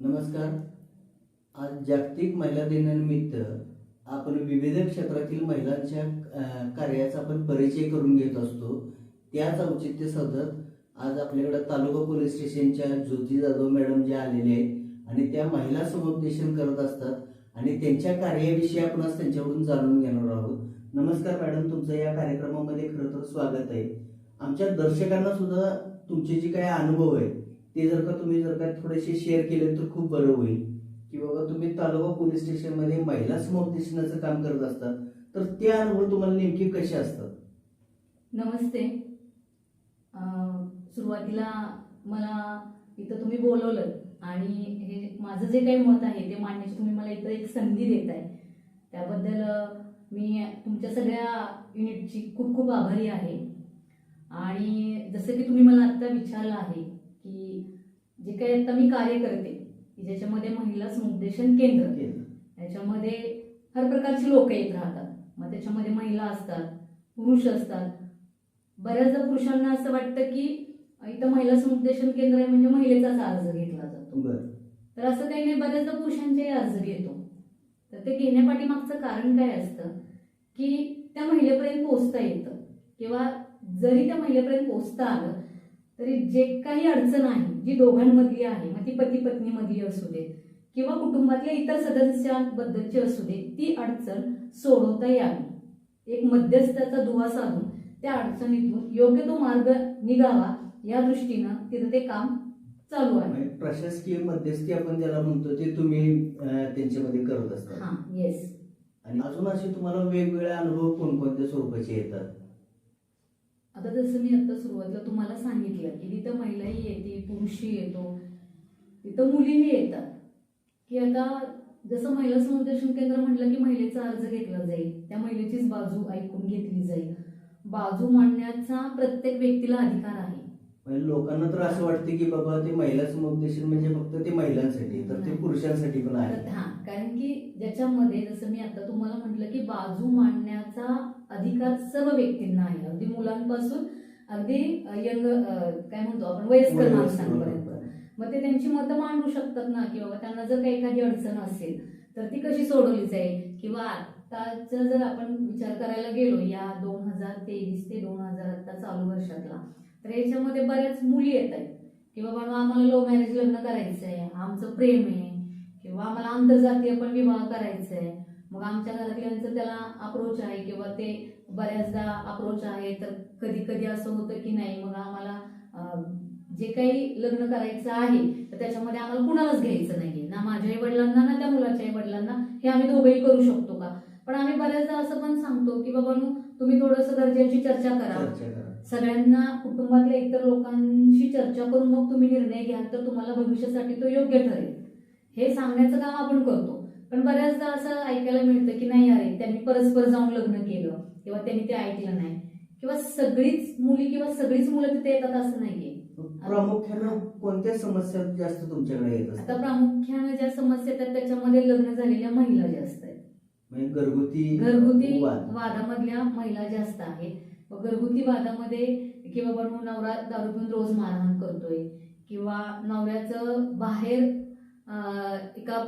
नमस्कार. आज जागतिक महिला दिनानिमित्त आपण विविध क्षेत्रातील महिलांच्या कार्याचा आपण परिचय करून घेत असतो. त्याच औचित्य साधत आज आपल्याकडे तालुका पोलीस स्टेशनच्या ज्योती जाधव मॅडम ज्या आलेल्या आहेत आणि त्या महिला समुपदेशन करत असतात आणि त्यांच्या कार्याविषयी आपण आज त्यांच्याकडून जाणून घेणार आहोत. नमस्कार मॅडम तुमचं या कार्यक्रमामध्ये खरं तर स्वागत आहे. आमच्या दर्शकांना सुद्धा तुमचे जे काही अनुभव आहेत ते जर का तुम्ही जर का थोडेसे शेअर केले तर खूप बरं होईल. की बाबा तुम्ही तालुका पोलीस स्टेशनमध्ये महिला समुपदेशनाचं काम करत असतात तर ते अनुभव तुम्हाला नेमके कसे असतात? नमस्ते. सुरुवातीला मला इथं तुम्ही बोलवलं आणि हे माझं जे काही मत आहे ते मांडण्याची तुम्ही मला इथं एक संधी देत आहे त्याबद्दल मी तुमच्या सगळ्या युनिटची खूप खूप आभारी आहे. आणि जसं की तुम्ही मला आत्ता विचारलं आहे की जे काही आता मी कार्य करते की ज्याच्यामध्ये महिला समुपदेशन केंद्र. याच्यामध्ये हर प्रकारची लोक येत राहतात. मग त्याच्यामध्ये महिला असतात पुरुष असतात. बऱ्याचदा पुरुषांना असं वाटतं की इथं महिला समुपदेशन केंद्र आहे म्हणजे महिलेचाच अर्ज घेतला जातो. तर असं काही नाही बऱ्याचदा पुरुषांचेही अर्ज घेतो. तर ते घेण्यापाठीमागचं कारण काय असतं? की त्या महिलेपर्यंत पोहोचता येतं. किंवा जरी त्या महिलेपर्यंत पोहोचता आलं तरी जे काही अडचण आहे जी दोघांमधली आहे मग ती पती पत्नीमधली असू दे किंवा कुटुंबातल्या इतर सदस्यांबद्दलची असू दे ती अडचण सोडवता यावी. एक मध्यस्थाचा दुवा साधून त्या अडचणीतून योग्य तो मार्ग निघावा या दृष्टीनं तिथं ते काम चालू आहे. म्हणजे प्रशासकीय मध्यस्थी आपण ज्याला म्हणतो ते तुम्ही त्यांच्यामध्ये करत असता हा येस आणि अजून असे तुम्हाला वेगवेगळे अनुभव कोणकोणत्या स्वरूपाचे येतात? आता जसं मी आता सुरुवातीला तुम्हाला सांगितलं की तिथं महिलाही येते पुरुषही येतो. तिथं मुलीही येतात. की आता जसं महिला समुपदेशन केंद्र म्हटलं की महिलेचा अर्ज घेतला जाईल. त्या महिलेचीच बाजू ऐकून घेतली जाईल. बाजू मांडण्याचा प्रत्येक व्यक्तीला अधिकार आहे. म्हणजे लोकांना तर असं वाटतं की बाबा ते महिला समुपदेशन म्हणजे फक्त ते महिलांसाठी तर ते. पुरुषांसाठी पण आहे. हा कारण की ज्याच्यामध्ये जसं मी आता तुम्हाला म्हटलं की बाजू मांडण्याचा अधिकार सर्व व्यक्तींना आहे. अगदी मुलांपासून अगदी यंग काय म्हणतो आपण वयस्कर माणसांपर्यंत. मग ते त्यांची मतं मांडू शकतात ना की बाबा त्यांना जर काही एखादी अडचण असेल तर ती कशी सोडवली जाईल? किंवा आताचा जर आपण विचार करायला गेलो या दोन हजार तेवीस ते दोन हजार आता चालू वर्षातला तर याच्यामध्ये बऱ्याच मुली येत आहेत. की बाबा आम्हाला लो मॅरेज लग्न करायचं आहे आमचं प्रेम आहे. किंवा आम्हाला आंतरजातीय पण विवाह करायचा आहे मग आमच्या घरातल्यांचं त्याला अप्रोच आहे किंवा ते बऱ्याचदा अप्रोच आहे. तर कधी कधी असं होतं की नाही मग आम्हाला जे काही लग्न करायचं आहे तर त्याच्यामध्ये आम्हाला कुणालाच घ्यायचं नाहीये. ना माझ्या आई वडिलांना ना त्या मुलाच्या आई वडिलांना हे आम्ही दोघंही करू शकतो का? पण आम्ही बऱ्याचदा असं पण सांगतो की बाबा तुम्ही थोडंसं करा. चर्चा करा. सगळ्यांना कुटुंबातल्या इतर लोकांशी चर्चा करून मग तुम्ही निर्णय घ्याल तर तुम्हाला भविष्यासाठी तो योग्य ठरेल. हे सांगण्याचं काम आपण करतो. पण बऱ्याचदा असं ऐकायला मिळतं की नाही अरे त्यांनी परस्पर जाऊन लग्न केलं किंवा त्यांनी ते ऐकलं नाही. किंवा सगळीच मुली किंवा सगळीच मुलं तिथे येतात असं नाहीये. प्रामुख्यानं कोणत्या समस्या जास्त तुमच्याकडे येत आता प्रामुख्याने ज्या समस्या येतात त्याच्यामध्ये लग्न झालेल्या महिला जास्त आहेत. म्हणजे घरगुती घरगुती वाद. वादामधल्या महिला जास्त आहेत. घरगुती वादामध्ये की बाबा नवरा दारू पिऊन रोज मारहाण करतोय किंवा नवऱ्याचं बाहेर एका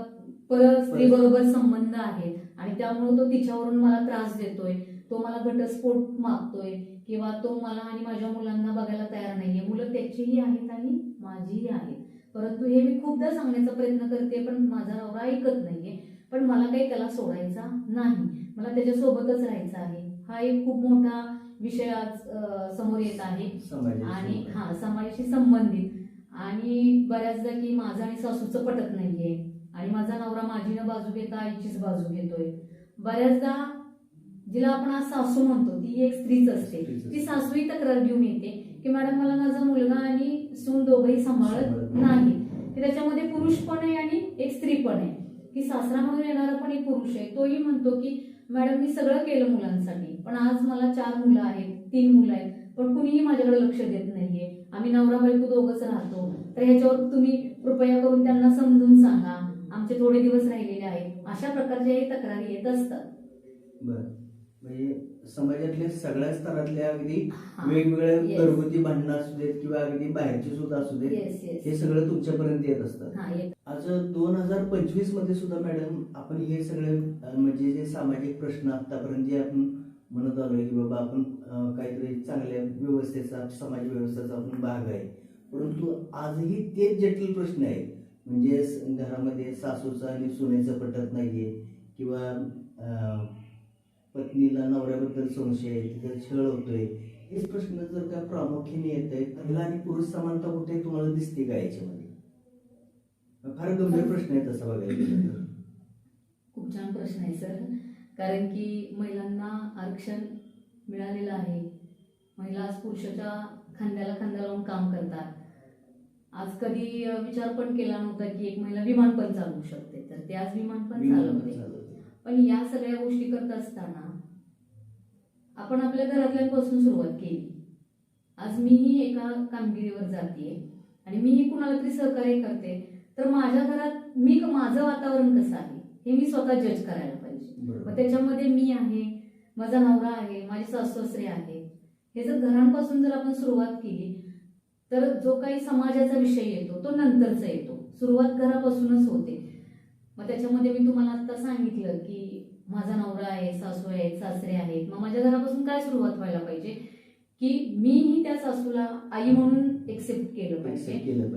पर स्त्री बरोबर संबंध आहेत आणि त्यामुळे तो तिच्यावरून मला त्रास देतोय. तो मला घटस्फोट मागतोय किंवा तो मला आणि माझ्या मुलांना बघायला तयार नाहीये. मुलं त्याचीही आहेत आणि माझीही आहेत. परंतु हे मी खूपदा सांगण्याचा प्रयत्न करते पण माझा नवरा ऐकत नाहीये. पण मला काही त्याला सोडायचा नाही. मला त्याच्यासोबतच राहायचं आहे. हा एक खूप मोठा विषय आज समोर येत आहे. आणि हा समाजाशी संबंधित. आणि बऱ्याचदा की माझं आणि सासूचं पटत नाहीये. आणि माझा नवरा माझी न बाजू घेता आईचीच बाजू घेतोय. बऱ्याचदा जिला आपण आज सासू म्हणतो ती एक स्त्रीच असते. ती सासूही तक्रार घेऊन येते की मॅडम मला माझा मुलगा आणि सून दोघंही सांभाळत सांभाळत नाही. की त्याच्यामध्ये पुरुष पण आहे आणि एक स्त्री पण आहे. की सासरा म्हणून येणारा पण एक पुरुष आहे. तोही म्हणतो की मॅडम मी सगळं केलं मुलांसाठी. पण आज मला चार मुलं आहेत तीन मुलं आहेत. पण कुणीही माझ्याकडे लक्ष देत नाहीये. आम्ही नवरा बायको दोघच राहतो. तर ह्याच्यावर तुम्ही कृपया करून त्यांना समजून सांगा. आमचे थोडे दिवस राहिलेले आहेत. अशा प्रकारच्या तक्रारी येत असतात. बरं. म्हणजे समाजातल्या सगळ्या स्तरातल्या अगदी. वेगवेगळ्या. घरगुती भांडणं असू देत किंवा अगदी बाहेरची सुद्धा असू देत हे सगळं तुमच्यापर्यंत येत असतं आज दोन हजार पंचवीसमध्ये सुद्धा मॅडम आपण हे सगळे म्हणजे जे सामाजिक प्रश्न आतापर्यंत जे आपण म्हणत आलोय की बाबा आपण काहीतरी चांगल्या व्यवस्थेचा समाज व्यवस्थेचा आपण भाग आहे. परंतु आजही तेच जटिल प्रश्न आहेत. म्हणजे घरामध्ये सासूचं आणि सुनेचं पटत नाहीये किंवा अं, पत्नीला नवऱ्याबद्दल संशय आहे तिथं छळ होतोय. हेच प्रश्न जर का प्रामुख्याने येत आहेत महिला आणि पुरुष समानता कुठे तुम्हाला दिसते का याच्यामध्ये? फार गंभीर प्रश्न आहे तसा बघायला खूप छान प्रश्न आहे सर. कारण की महिलांना आरक्षण मिळालेलं आहे. महिला आज पुरुषाच्या खांद्याला खांदा लावून काम करतात. आज कधी विचार पण केला नव्हता की एक महिला विमान पण चालवू शकते. तर ते आज विमान पण चालवते. पण या सगळ्या गोष्टी करत असताना आपण आपल्या घरातल्यांपासून सुरुवात केली. आज मीही एका कामगिरीवर जाते आणि मीही कुणाला तरी सहकार्य करते. तर माझ्या घरात मी माझं वातावरण कसं आहे हे मी स्वतः जज करायला पाहिजे. मग. त्याच्यामध्ये मी आहे माझा नवरा आहे माझे सासू सासरे आहे हे जर घरांपासून जर आपण सुरुवात केली तर जो काही समाजाचा विषय येतो तो नंतरचा येतो. सुरुवात घरापासूनच होते. मग त्याच्यामध्ये मी तुम्हाला आता सांगितलं की माझा नवरा आहे सासू आहेत सासरे आहेत. मग माझ्या घरापासून काय सुरुवात व्हायला पाहिजे? की मीही त्या सासूला आई म्हणून एक्सेप्ट केलं पाहिजे.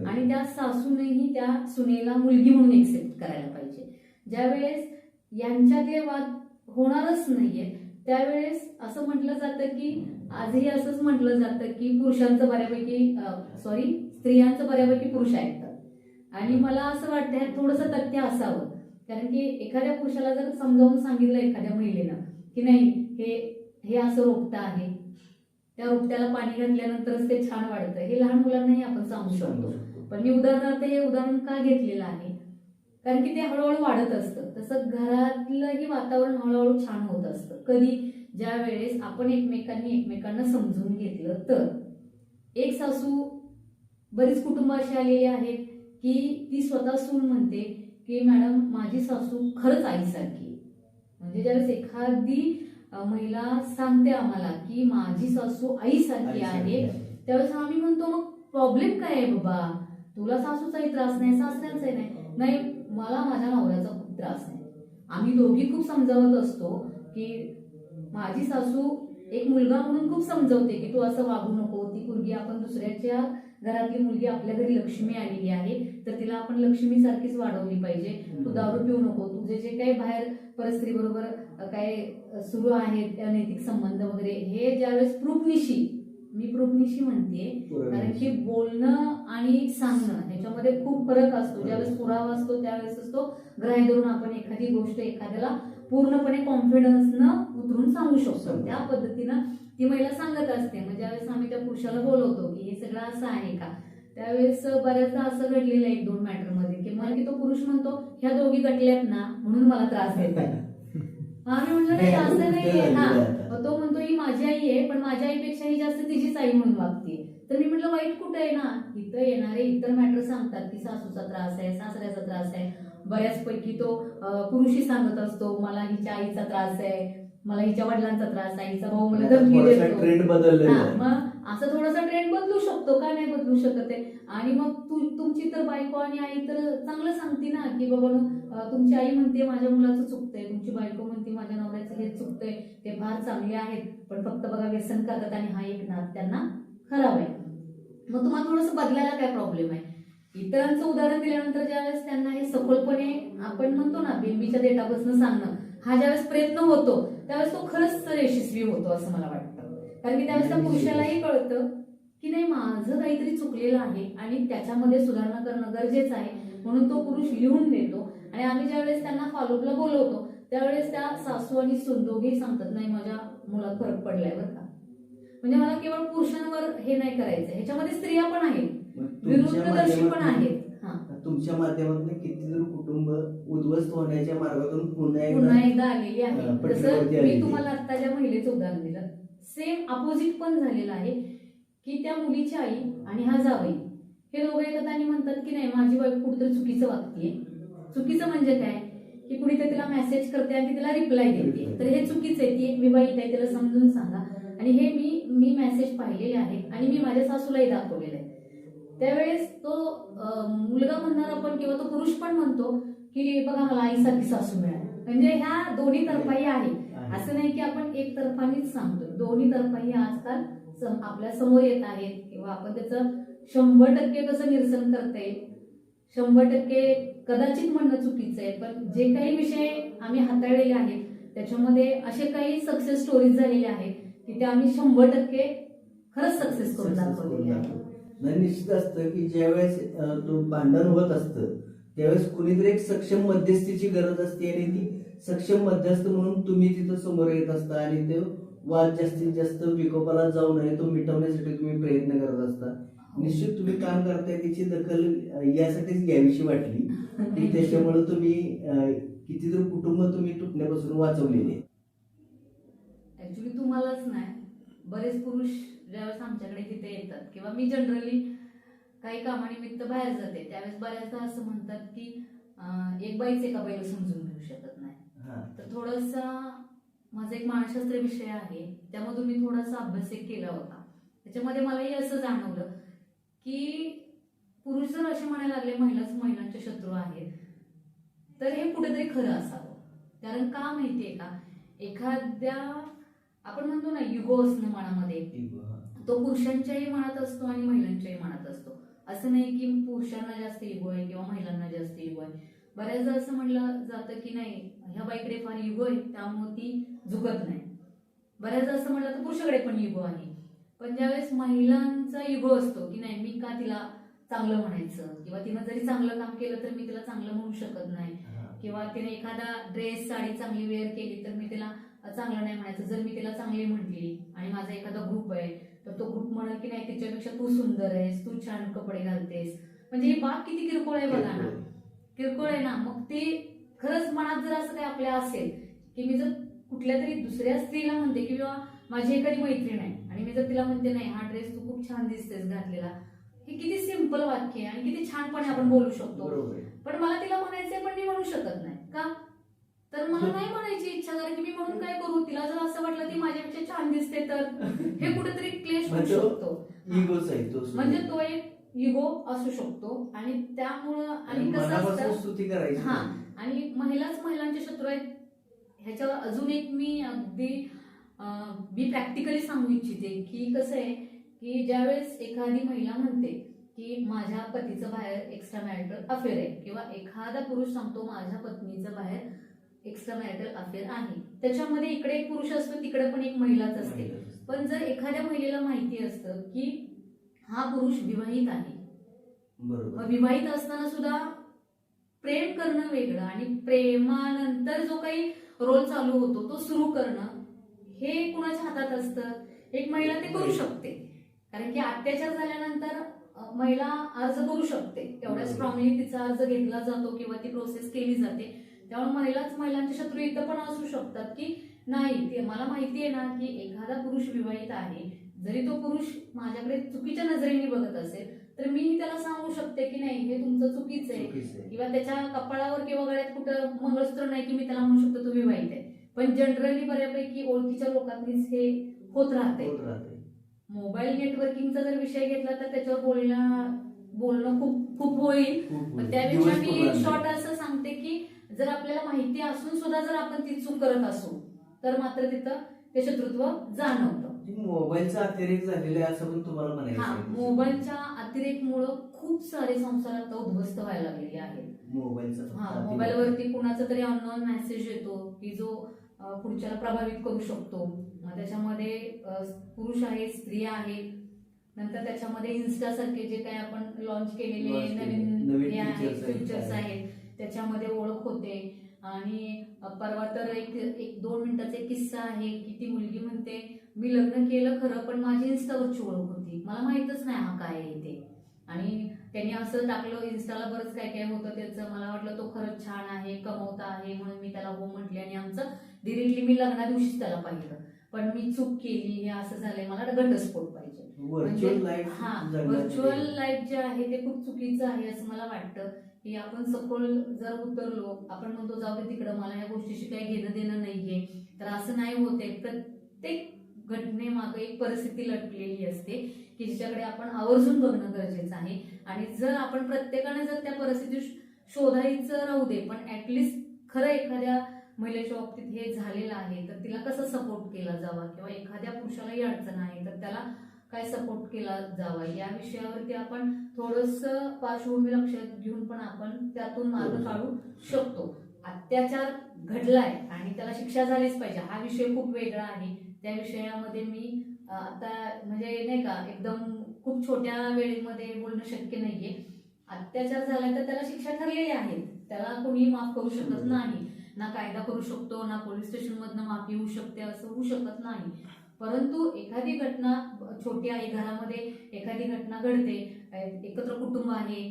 आणि त्या सासूनेही त्या सुनेला मुलगी म्हणून एक्सेप्ट करायला पाहिजे. ज्यावेळेस यांच्यात हे वाद होणारच नाहीये त्यावेळेस असं म्हटलं जातं की आजही असंच म्हटलं जातं की पुरुषांचं बऱ्यापैकी सॉरी स्त्रियांचं बऱ्यापैकी पुरुष ऐकतात आणि मला असं वाटतं थोडंसं तथ्य असावं. कारण की एखाद्या पुरुषाला जर समजावून सांगितलं एखाद्या महिलेनं की नाही हे हे असं रोपटं आहे. त्या रोपट्याला पाणी घातल्यानंतरच ते छान वाढतं. हे लहान मुलांनाही आपण सांगू शकतो. पण मी उदाहरणार्थ हे उदाहरण का घेतलेलं आहे? कारण की ते हळूहळू वाढत असतं. तसं घरातलंही वातावरण हळूहळू छान होत असतं. कधी ज्या वेळेस आपण एकमेकांनी एकमेकांना समजून घेतलं तर. एक सासू बरीच कुटुंब अशी आलेली आहेत की ती स्वतः सून म्हणते की मॅडम माझी सासू खरंच आईसारखी. म्हणजे ज्यावेळेस एखादी महिला सांगते आम्हाला की माझी सासू आईसारखी आहे त्यावेळेस आम्ही म्हणतो मग प्रॉब्लेम काय आहे बाबा? तुला सासूचाही त्रास नाही सासऱ्यांचाही नाही. नाही मला माझ्या नवऱ्याचा खूप त्रास आहे. आम्ही दोघी खूप समजावत असतो की माझी सासू एक मुलगा म्हणून खूप समजवते की तू असं वागू नको ती मुलगी आपण दुसऱ्याच्या घरातली मुलगी आपल्या घरी लक्ष्मी आलेली आहे तर तिला आपण लक्ष्मी सारखीच वाढवली पाहिजे. तू दारू पिऊ नको तुझे जे काही बाहेर परस्त्री बरोबर काय सुरू आहेत अनैतिक संबंध वगैरे हे ज्यावेळेस प्रूफनिशी मी प्रूफनिशी म्हणते कारण की बोलणं आणि सांगणं ह्याच्यामध्ये खूप फरक असतो. ज्यावेळेस पुरावा असतो त्यावेळेस तो ग्राह्य धरून आपण एखादी गोष्ट एखाद्याला पूर्णपणे कॉन्फिडन्सनं उतरून सांगू शकतो. त्या पद्धतीनं ती महिला सांगत असते. मग ज्यावेळेस आम्ही त्या पुरुषाला बोलवतो की हे सगळं असं आहे का? त्यावेळेस बऱ्याचदा असं घडलेलं आहे एक दोन मॅटरमध्ये की मला की तो पुरुष म्हणतो ह्या दोघी गटल्यात ना म्हणून मला त्रास देतात आम्ही म्हणलं नाही असं नाही हा. मग तो म्हणतो ही माझी आई आहे पण माझ्या आईपेक्षा ही जास्त तिचीच आई म्हणून वागते तर मी म्हटलं वाईट कुठं आहे ना? इथं येणारे इतर मॅटर सांगतात की सासूचा त्रास आहे सासऱ्याचा त्रास आहे. बऱ्याचपैकी तो अं, पुरुषही सांगत असतो मला हिच्या आईचा त्रास आहे मला हिच्या वडिलांचा त्रास आहे हिचा भाऊ मला ट्रेंड. मग असं थोडासा ट्रेंड बदलू शकतो का नाही बदलू शकत आहे? आणि मग तू तुमची तर बायको आणि आई तर चांगलं सांगते ना की बाबा तुमची आई म्हणते माझ्या मुलाचं चुकतंय तुमची बायको म्हणते माझ्या नवऱ्याचं हे चुकतंय ते फार चांगले आहेत पण फक्त बघा व्यसन करतात आणि हा एक नाद त्यांना खराब आहे. मग तुम्हाला थोडंसं बदलायला काय प्रॉब्लेम आहे? इतरांचं उदाहरण दिल्यानंतर ज्यावेळेस त्यांना हे सखोलपणे आपण म्हणतो ना बेंबीच्या देठापासून सांगणं हा ज्यावेळेस प्रयत्न होतो त्यावेळेस तो खरंच तर यशस्वी होतो असं मला वाटतं. कारण की त्यावेळेस त्या पुरुषालाही कळतं की नाही माझं काहीतरी चुकलेलं आहे आणि त्याच्यामध्ये सुधारणा करणं गरजेचं आहे म्हणून तो पुरुष लिहून देतो. आणि आम्ही ज्यावेळेस त्यांना फॉलोअपला बोलवतो त्यावेळेस त्या सासू आणि सून दोघेही सांगतात नाही माझ्या मुलात फरक पडलाय बरं का. म्हणजे मला केवळ पुरुषांवर हे नाही करायचं ह्याच्यामध्ये स्त्रिया पण आहेत. तुमच्या माध्यमातून- हा. तुमच्या माध्यमातून कितीतरी कुटुंब उद्ध्वस्त होण्याच्या मार्गातून पुन्हा पुन्हा एकदा आलेली आहे. जसं. मी तुम्हाला आता ज्या महिलेचं उदाहरण दिलं सेम अपोजिट पण झालेलं आहे की त्या मुलीची आई आणि हा जावई हे दोघं येतात आणि म्हणतात की नाही माझी बायको कुठेतरी चुकीचं वागतीये. चुकीचं म्हणजे काय? की कुणीतरी तिला मेसेज करते आणि तिला रिप्लाय देते. तर हे चुकीचं आहे ती एक विवाहित आहे तिला समजून सांगा. आणि हे मी मी मेसेज पाहिलेले आहेत आणि मी माझ्या सासूलाही दाखवलेले आहे. त्यावेळेस तो मुलगा म्हणणार आपण किंवा तो पुरुष पण म्हणतो की बघा मला आईसारखी सासू मिळाली. म्हणजे ह्या दोन्ही तरफाही आहे. असं नाही की आपण एक तरफानीच सांगतो. दोन्ही तरफाही आजकाल सम- आपल्यासमोर येत आहेत किंवा आपण त्याचं शंभर टक्के कसं निरसन करता येईल शंभर टक्के कदाचित म्हणणं चुकीचं आहे पण जे काही विषय आम्ही हाताळलेले आहेत त्याच्यामध्ये असे काही सक्सेस स्टोरीज झालेले आहेत की ते आम्ही शंभर टक्के खरंच सक्सेस करून दाखवलेले आहेत. नाही निश्चित असतं की ज्यावेळेस भांडण होत असतं त्यावेळेस कुणीतरी एक सक्षम मध्यस्थीची गरज असते आणि ती सक्षम मध्यस्थ म्हणून तुम्ही तिथं समोर येत असता आणि ते वाद जास्तीत जास्त विकोपाला जाऊ नये तो मिटवण्यासाठी तुम्ही प्रयत्न करत असता. निश्चित तुम्ही काम करताय त्याची दखल यासाठीच घ्यावीशी वाटली. की त्याच्यामुळे तुम्ही कितीतरी कुटुंब तुम्ही तुटण्यापासून वाचवलेले ऍक्च्युली तुम्हालाच नाही. बरेच पुरुष ज्यावेळेस आमच्याकडे तिथे येतात किंवा मी जनरली काही कामानिमित्त बाहेर जाते त्यावेळेस बऱ्याचदा असं म्हणतात की एक बाईच एका बाईला समजून घेऊ शकत नाही. हा. तर थोडासा माझा एक मानसशास्त्र विषय आहे त्यामधून मी थोडासा अभ्यास एक केला होता. त्याच्यामध्ये मलाही असं जाणवलं की पुरुष जर असे म्हणायला लागले महिलाच महिलांचे शत्रू आहेत तर हे कुठेतरी खरं असावं. कारण का माहितीये का? एखाद्या आपण म्हणतो ना युगो असणं मनामध्ये. तो पुरुषांच्याही मनात असतो आणि महिलांच्याही मनात असतो. असं नाही की पुरुषांना जास्त इगो आहे किंवा महिलांना जास्त इगो आहे. बऱ्याचदा असं म्हटलं जातं की नाही ह्या बाईकडे फार इगो आहे त्यामुळे ती झुकत नाही. बऱ्याचदा असं म्हटलं तर पुरुषाकडे पण इगो आहे. पण ज्यावेळेस महिलांचा इगो असतो की नाही मी का तिला चांगलं म्हणायचं? किंवा तिनं जरी चांगलं काम केलं तर मी तिला चांगलं म्हणू शकत नाही. किंवा तिने एखादा ड्रेस साडी चांगली वेअर केली तर मी तिला चांगलं नाही म्हणायचं. जर मी तिला चांगली म्हटली आणि माझा एखादा ग्रुप आहे तर तो ग्रुप म्हणेल की नाही तिच्यापेक्षा तू सुंदर आहेस तू छान कपडे घालतेस. म्हणजे ही बाब किती किरकोळ आहे बघा ना. किरकोळ. आहे ना. मग ते खरंच मनात जर असं काही आपल्या असेल की मी जर कुठल्या तरी दुसऱ्या स्त्रीला म्हणते किंवा माझी एखादी मैत्रीण आहे. आणि मी जर तिला म्हणते नाही हा ड्रेस तू खूप छान दिसतेस घातलेला. हे किती सिंपल वाक्य आहे आणि किती छानपणे आपण बोलू शकतो. पण मला तिला म्हणायचंय पण मी म्हणू शकत नाही. का? तर मला नाही म्हणायची इच्छा कारण की मी म्हणून काय करू? तिला जर असं वाटलं ती माझ्यापेक्षा छान दिसते तर. हे कुठेतरी क्लेश होऊ म्हणजे शकतो. म्हणजे तो एक इगो असू शकतो. आणि त्यामुळं आणि कसं हा. आणि महिलाच महिलांचे शत्रू आहेत. ह्याच्यावर अजून एक मी अगदी मी प्रॅक्टिकली सांगू इच्छिते की कसं आहे की ज्यावेळेस एखादी महिला म्हणते की माझ्या पतीचं बाहेर एक्स्ट्रा मॅरिटल अफेअर आहे किंवा एखादा पुरुष सांगतो माझ्या पत्नीचं बाहेर एक्स्ट्रा मॅरिटल अफेअर आहे. त्याच्यामध्ये इकडे एक पुरुष असतो तिकडे पण एक महिलाच असते. पण जर एखाद्या महिलेला माहिती असतं की हा पुरुष विवाहित आहे. बरोबर. विवाहित असताना सुद्धा प्रेम करणं वेगळं आणि प्रेमानंतर जो काही रोल चालू होतो तो सुरू करणं हे कुणाच्या हातात असतं? एक महिला ते करू शकते. कारण की अत्याचार झाल्यानंतर महिला अर्ज करू शकते. तेवढ्या. स्ट्रॉंगली तिचा अर्ज घेतला जातो किंवा ती प्रोसेस केली जाते. त्यामुळे महिलाच महिलांचे शत्रू इथं पण असू शकतात की नाही. ते मला माहिती आहे ना की एखादा पुरुष विवाहित आहे. जरी तो पुरुष माझ्याकडे चुकीच्या नजरेने बघत असेल तर मी त्याला सांगू शकते की नाही हे तुमचं चुकीचं आहे. किंवा त्याच्या कपाळावर किंवा गळ्यात कुठं मंगळसूत्र नाही की मी त्याला म्हणू शकतो तो विवाहित आहे. पण जनरली बऱ्यापैकी ओळखीच्या लोकांनीच हे होत राहते. होत राहते. मोबाईल नेटवर्किंगचा जर विषय घेतला तर त्याच्यावर बोलणं बोलणं खूप खूप होईल. पण त्यापेक्षा मी. शॉर्ट असं सांगते की जर आपल्याला माहिती असून सुद्धा जर आपण ती चूक करत असू तर मात्र तिथं ते शत्रुत्व जाणवतं मोबाईलचा अतिरेक झालेला आहे असं पण तुम्हाला म्हणायचं आहे. मोबाईलच्या अतिरेकमुळं खूप सारे संसार आता उद्ध्वस्त व्हायला लागलेले आहेत मोबाईलचा हा अतिरेक. मोबाईलवरती कुणाचा तरी अननोन मेसेज येतो की जो पुढच्याला प्रभावित करू शकतो त्याच्यामध्ये पुरुष आहेत स्त्रिया आहेत नंतर त्याच्यामध्ये इन्स्टा सारखे जे काही आपण लॉन्च केलेले नवीन हे फीचर्स. आहेत त्याच्यामध्ये ओळख होते. आणि परवा तर एक एक दोन मिनिटाचा एक किस्सा आहे की ती मुलगी म्हणते मी लग्न केलं खरं पण माझी इन्स्टावरची ओळख होती. मला माहितच नाही हा काय आहे ते. आणि त्यांनी असं टाकलं इन्स्टाला बरंच काय काय होतं त्याचं. मला वाटलं तो खरंच छान आहे कमवता आहे म्हणून मी त्याला हो म्हटले आणि आमचं डिरेक्टली मी लग्ना दिवशीच त्याला पाहिलं. पण मी चूक केली हे असं झालंय मला घटस्फोट पाहिजे. व्हर्च्युअल म्हणजे- हा व्हर्च्युअल लाईफ जे आहे ते खूप चुकीचं आहे असं मला वाटतं. की आपण सखोल जर उतरलो आपण म्हणतो जाऊ दे तिकडं मला या गोष्टीशी काही घेणं देणं नाहीये. तर असं नाही होते प्रत्येक घटनेमागे एक परिस्थिती लटलेली असते की जिच्याकडे आपण आवर्जून बघणं गरजेचं आहे. आणि जर आपण प्रत्येकाने जर त्या परिस्थिती शोधायचं राहू दे पण ऍटलिस्ट खरं एखाद्या महिलेच्या बाबतीत हे झालेलं आहे तर तिला कसं सपोर्ट केला जावा? किंवा एखाद्या पुरुषालाही अडचण आहे तर त्याला काय सपोर्ट केला जावा? या विषयावरती आपण थोडस पार्श्वभूमी लक्षात घेऊन पण आपण त्यातून मार्ग काढू शकतो. अत्याचार घडलाय आणि त्याला शिक्षा झालीच पाहिजे हा विषय खूप वेगळा आहे. त्या विषयामध्ये मी आता म्हणजे नाही का एकदम खूप छोट्या वेळेमध्ये बोलणं शक्य नाहीये. अत्याचार झालाय तर त्याला शिक्षा ठरलेली आहे. त्याला कोणी माफ करू शकत नाही. ना कायदा करू शकतो ना पोलीस स्टेशनमधनं माफी होऊ शकते असं होऊ शकत नाही. परंतु एखादी घटना छोटी आहे घरामध्ये एखादी घटना घडते एकत्र कुटुंब आहे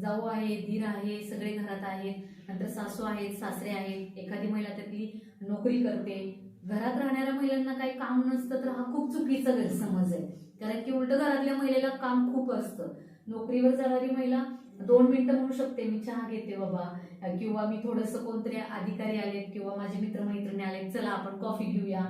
जाऊ आहे धीर आहे सगळे घरात आहेत नंतर सासू आहेत सासरे आहेत एखादी महिला त्यातली नोकरी करते. घरात राहणाऱ्या महिलांना काही काम नसतं तर हा खूप चुकीचा गैरसमज आहे. कारण की उलट घरातल्या महिलेला काम खूप असतं. नोकरीवर जाणारी महिला दोन मिनिटं म्हणू शकते मी चहा घेते बाबा. किंवा मी थोडंसं कोणतरी अधिकारी आलेत किंवा माझे मित्रमैत्रिणी आलेत चला आपण कॉफी घेऊया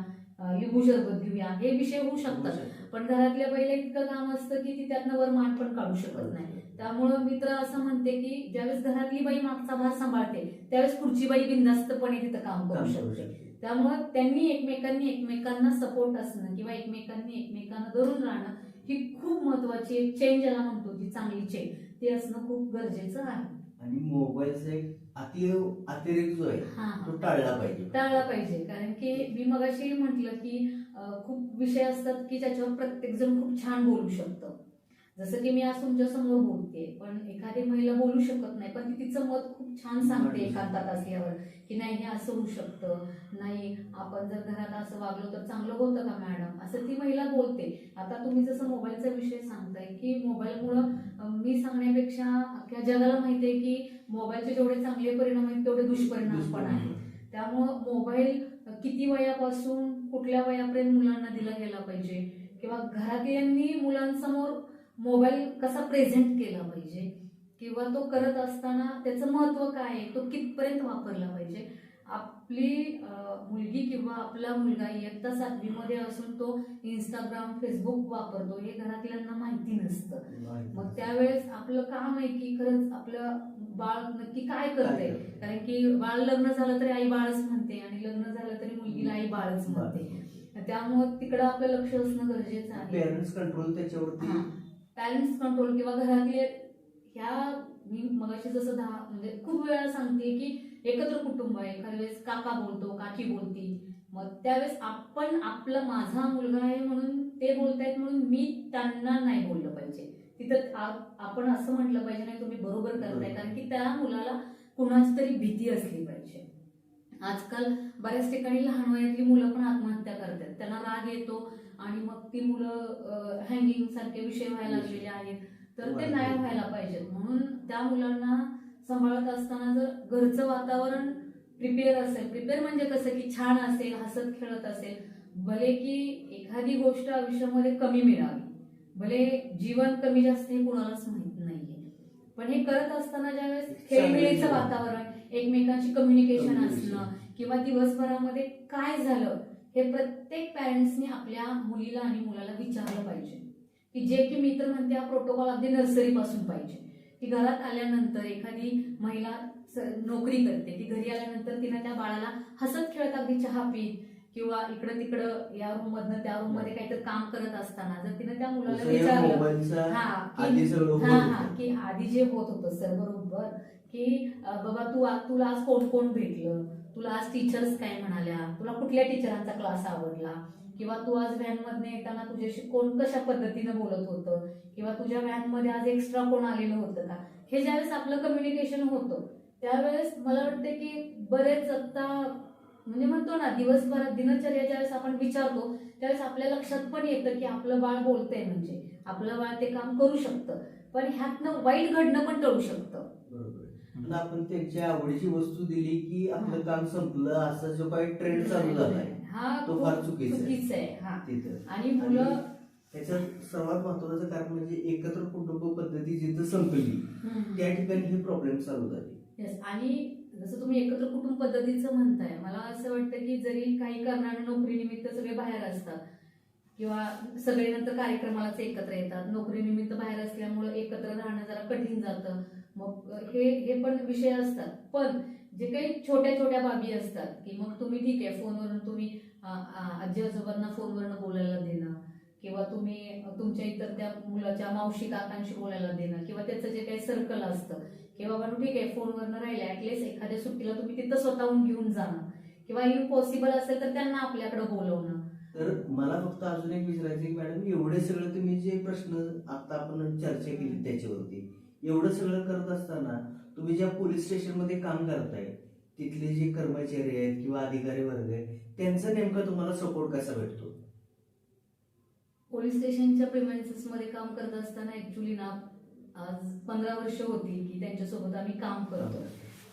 लिंबू सरबत घेऊया. हे विषय होऊ शकतात. पण घरातल्या पहिल्या इतकं काम असतं की ती त्यातनं वर मान पण काढू शकत नाही. त्यामुळं मी तर असं म्हणते की ज्यावेळेस घरातली बाई मागचा भार सांभाळते त्यावेळेस पुढची बाई बिंदास्तपणे तिथं काम करू शकते. त्यामुळं त्यांनी एकमेकांनी एकमेकांना सपोर्ट असणं किंवा एकमेकांनी एकमेकांना धरून राहणं ही खूप महत्वाची एक चेंज ज्याला म्हणतो जी चांगली चेंज ती असणं खूप गरजेचं आहे. आणि मोबाईलचा एक अति अतिरेक जो आहे हा. तो टाळला पाहिजे. टाळला पाहिजे. कारण की मी मगाशी म्हटलं की अं, खूप विषय असतात की त्याच्यावर प्रत्येक जण खूप छान बोलू शकतं. जसं की मी आज तुमच्यासमोर बोलते पण एखादी महिला बोलू शकत नाही पण ती तिचं मत खूप छान सांगते एकांतात असल्यावर की नाही हे असं होऊ शकतं. नाही आपण जर घरात असं वागलो तर चांगलं होतं का मॅडम? असं ती महिला बोलते. आता तुम्ही जसं मोबाईलचा विषय सांगताय की मोबाईलमुळं मी सांगण्यापेक्षा अख्ख्या जगाला माहिती आहे की मोबाईलचे जेवढे चांगले परिणाम आहेत तेवढे दुष्परिणाम पण आहेत. त्यामुळं मोबाईल किती वयापासून कुठल्या वयापर्यंत मुलांना दिला गेला पाहिजे? किंवा घरातल्यांनी मुलांसमोर मोबाईल कसा प्रेझेंट केला पाहिजे? किंवा तो करत असताना त्याचं महत्त्व काय आहे? तो कितपर्यंत वापरला पाहिजे? आपली मुलगी किंवा आपला मुलगा इयत्ता सातवीमध्ये असून तो इंस्टाग्राम फेसबुक वापरतो. हे घरातल्यांना माहिती नसतं. मग त्यावेळेस आपलं काम आहे की खरंच आपलं बाळ नक्की काय करते कारण की बाळ लग्न झालं तरी आई बाळच म्हणते आणि लग्न झालं तरी मुलगीला आई बाळच म्हणते. त्यामुळं तिकडं आपलं लक्ष असणं गरजेचं आहे. पेरेंट्स कंट्रोल त्याच्यावरती. पॅरेंट्स कंट्रोल किंवा घरातले ह्या मी मगाशी जसं दहा म्हणजे खूप वेळा सांगते की एकत्र कुटुंब आहे. एखाद्या वेळेस काका बोलतो काकी बोलती. मग त्यावेळेस आपण आपला माझा मुलगा आहे म्हणून ते बोलतायत म्हणून मी त्यांना नाही बोललं पाहिजे. तिथं आ- आपण असं म्हटलं पाहिजे नाही तुम्ही बरोबर करताय. कारण की त्या मुलाला कुणाची तरी भीती असली पाहिजे. आजकाल बऱ्याच ठिकाणी लहान वयातली मुलं पण आत्महत्या करतात. त्यांना राग येतो आणि मग ती मुलं हँगिंग सारखे विषय व्हायला लागलेले आहेत. तर ते नाही व्हायला पाहिजेत. म्हणून त्या मुलांना सांभाळत असताना जर घरचं वातावरण प्रिपेअर असेल प्रिपेअर म्हणजे कसं की छान असेल हसत खेळत असेल भले की एखादी गोष्ट आयुष्यामध्ये कमी मिळावी. भले जीवन कमी जास्त हे कुणालाच माहीत नाहीये. पण हे करत असताना ज्यावेळेस खेळीमेळीचं चांगलं. वातावरण एकमेकांशी कम्युनिकेशन असणं किंवा दिवसभरामध्ये काय झालं हे प्रत्येक पॅरेंट्सनी आपल्या मुलीला आणि मुलाला विचारलं पाहिजे. की जे की मी तर म्हणते हा प्रोटोकॉल अगदी नर्सरी पासून पाहिजे. की घरात आल्यानंतर एखादी महिला नोकरी करते ती घरी आल्यानंतर तिनं त्या बाळाला हसत खेळत अगदी चहा पीत किंवा इकडं तिकडं या रूम मधनं त्या रूममध्ये काहीतरी काम करत असताना जर तिनं त्या मुलाला विचारलं हा हा. की आधी जे होत होतं सर बरोबर की बाबा तू तुला आज कोण कोण भेटलं? तुला आज टीचर्स काय म्हणाल्या? तुला कुठल्या टीचरांचा क्लास आवडला? किंवा तू आज व्हॅनमधनं येताना तुझ्याशी कोण कशा पद्धतीनं बोलत होतं? किंवा तुझ्या व्हॅनमध्ये आज एक्स्ट्रा कोण आलेलं होतं का? हे ज्यावेळेस आपलं कम्युनिकेशन होतं त्यावेळेस मला वाटते की बरेच आत्ता म्हणजे म्हणतो ना दिवसभरात दिनचर्या ज्यावेळेस आपण विचारतो त्यावेळेस आपल्या लक्षात पण येतं की आपलं बाळ बोलतंय म्हणजे. आपलं बाळ ते काम करू शकतं. पण ह्यातनं वाईट घडणं पण टळू शकतं. ना आपण त्यांच्या आवडीची वस्तू दिली की आपलं काम संपलं असा जो काही ट्रेंड चालू झालाय हा तो फार चुकीचा आहे. हा तिथं आणि मुलं त्याच्यात सर्वात महत्वाचं कारण म्हणजे एकत्र कुटुंब पद्धती जिथं संपली. त्या ठिकाणी हे प्रॉब्लेम चालू झाले. आणि जसं तुम्ही एकत्र कुटुंब पद्धतीचं म्हणताय मला असं वाटतं की जरी काही कारणाने नोकरीनिमित्त सगळे बाहेर असतात किंवा सगळे नंतर कार्यक्रमालाच एकत्र येतात नोकरीनिमित्त बाहेर असल्यामुळं एकत्र राहणं जरा कठीण जातं मग हे हे पण विषय असतात. पण जे काही छोट्या छोट्या बाबी असतात की मग तुम्ही ठीक आहे फोनवरून तुम्ही आजी आजोबांना फोनवरनं बोलायला देणं किंवा तुम्ही तुमच्या इतर त्या मुलाच्या मावशी काकांशी बोलायला देणं किंवा त्याचं जे काही सर्कल असतं किंवा बाबा ठीक आहे फोनवरनं राहिलं ॲटलीस्ट एखाद्या सुट्टीला तुम्ही तिथं स्वतःहून घेऊन जाणं किंवा इव्हन पॉसिबल असेल तर त्यांना आपल्याकडे बोलवणं. तर मला फक्त अजून एक विचारायचं की मॅडम एवढे सगळं तुम्ही जे प्रश्न आता आपण चर्चा केली त्याच्यावरती एवढं सगळं करत असताना तुम्ही ज्या पोलीस स्टेशनमध्ये काम करताय तिथले जे कर्मचारी आहेत किंवा अधिकारी वर्ग आहेत त्यांचा नेमका तुम्हाला सपोर्ट कसा भेटतो? पोलीस स्टेशनच्या प्रिमायसेस मध्ये काम करत असताना ऍक्च्युली ना आज पंधरा वर्ष होती की त्यांच्यासोबत आम्ही काम करतो.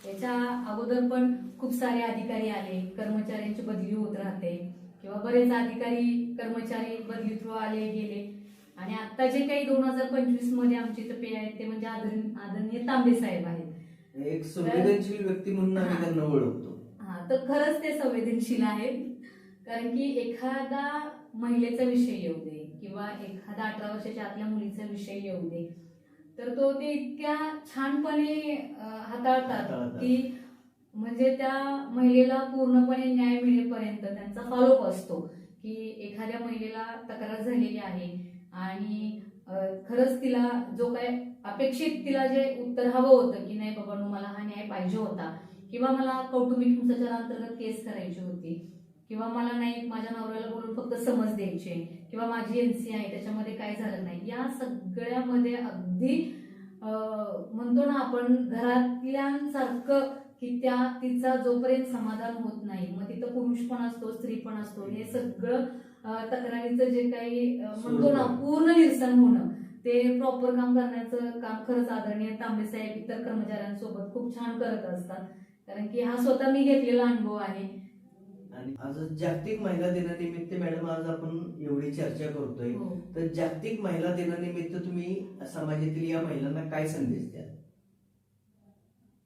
त्याच्या अगोदर पण खूप सारे अधिकारी आले कर्मचाऱ्यांची बदली होत राहते. किंवा बरेच अधिकारी कर्मचारी बदली थ्रू आले गेले. आणि आता जे काही दोन हजार पंचवीसमध्ये आमचे इथं पे आहेत ते म्हणजे आदरण- आदरणीय तांबे साहेब आहेत एक संवेदनशील व्यक्ती म्हणून आम्ही. त्यांना ओळखतो हा तर खरंच ते संवेदनशील आहेत कारण की एखादा महिलेचा विषय येऊ दे किंवा एखादा अठरा वर्षाच्या आतल्या मुलीचा विषय येऊ दे तर तो ते इतक्या छानपणे हाताळतात. की म्हणजे त्या महिलेला पूर्णपणे न्याय मिळेपर्यंत त्यांचा फॉलोअप असतो की एखाद्या महिलेला तक्रार झालेली आहे आणि खरंच तिला जो काय अपेक्षित तिला जे उत्तर हवं होतं की नाही बाबा मला हा न्याय पाहिजे होता. किंवा मला कौटुंबिक हिंसाचारांतर्गत केस करायची होती. किंवा मला नाही माझ्या नवऱ्याला बोलून फक्त समज द्यायचे किंवा माझी एनसी आहे त्याच्यामध्ये काय झालं नाही. या सगळ्यामध्ये अगदी म्हणतो ना आपण घरातल्यांसारखं की त्या तिचा जोपर्यंत समाधान होत नाही मग तिथं पुरुष पण असतो स्त्री पण असतो हे सगळं तक्रारीचं जे काही म्हणतो ना पूर्ण निरसन होणं ते प्रॉपर काम करण्याचं काम खरंच आदरणीय तांबे साहेब इतर कर्मचाऱ्यांसोबत खूप छान करत असतात. कारण की हा स्वतः मी घेतलेला अनुभव आहे. आणि आज जागतिक महिला दिनानिमित्त मॅडम आज आपण एवढी चर्चा करतोय. हो. तर जागतिक महिला दिनानिमित्त तुम्ही समाजातील या महिलांना काय संदेश द्याल?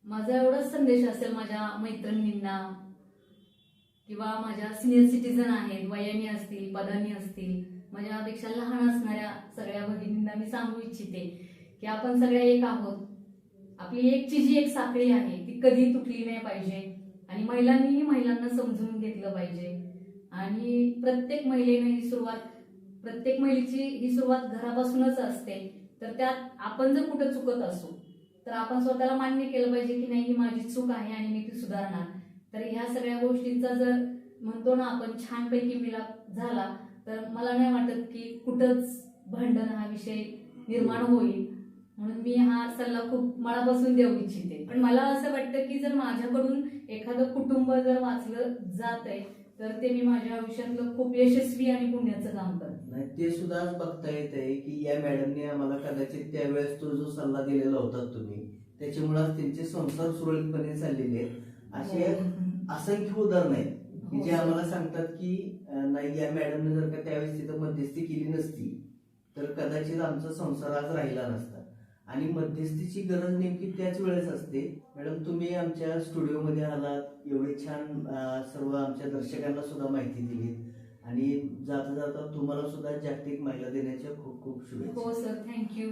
माझा एवढाच संदेश असेल माझ्या मैत्रिणींना किंवा माझ्या सिनियर सिटीजन आहेत वयानी असतील पदानी असतील माझ्यापेक्षा लहान असणाऱ्या सगळ्या भगिनींना मी सांगू इच्छिते की आपण सगळ्या एक आहोत. आपली एकची जी एक साखळी आहे ती कधी तुटली नाही पाहिजे. आणि महिलांनीही महिलांना समजून घेतलं पाहिजे. आणि प्रत्येक महिलेने ही सुरुवात प्रत्येक महिलेची ही सुरुवात घरापासूनच असते. तर त्यात आपण जर कुठं चुकत असू तर आपण स्वतःला मान्य केलं पाहिजे की नाही ही माझी चूक आहे आणि मी ती सुधारणार. तर ह्या सगळ्या गोष्टींचा जर म्हणतो ना आपण छानपैकी मिलाप झाला तर मला नाही वाटत की कुठंच भांडण हा विषय निर्माण होईल. म्हणून मी हा सल्ला खूप मनापासून देऊ इच्छिते. पण मला असं वाटतं की जर माझ्याकडून एखादं कुटुंब जर वाचलं जात आहे तर ते मी माझ्या आयुष्यातलं खूप यशस्वी आणि पुण्याचं काम करते. नाही ते सुद्धा बघता येत आहे की या मॅडमने आम्हाला कदाचित त्यावेळेस तो जो सल्ला दिलेला होता तुम्ही त्याच्यामुळे त्यांचे संसार सुरळीतपणे चाललेले आहेत. असे हो. असंख्य उदाहरण आहेत. की हो, जे. आम्हाला सांगतात की नाही या मॅडमने जर का त्यावेळेस तिथं मध्यस्थी केली नसती तर कदाचित आमचा संसार आज राहिला नसता. आणि मध्यस्थीची गरज नेमकी त्याच वेळेस असते. मॅडम तुम्ही आमच्या स्टुडिओमध्ये आलात एवढे छान सर्व आमच्या दर्शकांना सुद्धा माहिती दिली आणि जाता जाता तुम्हाला सुद्धा जागतिक महिला दिनाच्या खूप खूप शुभेच्छा. हो सर. थँक्यू.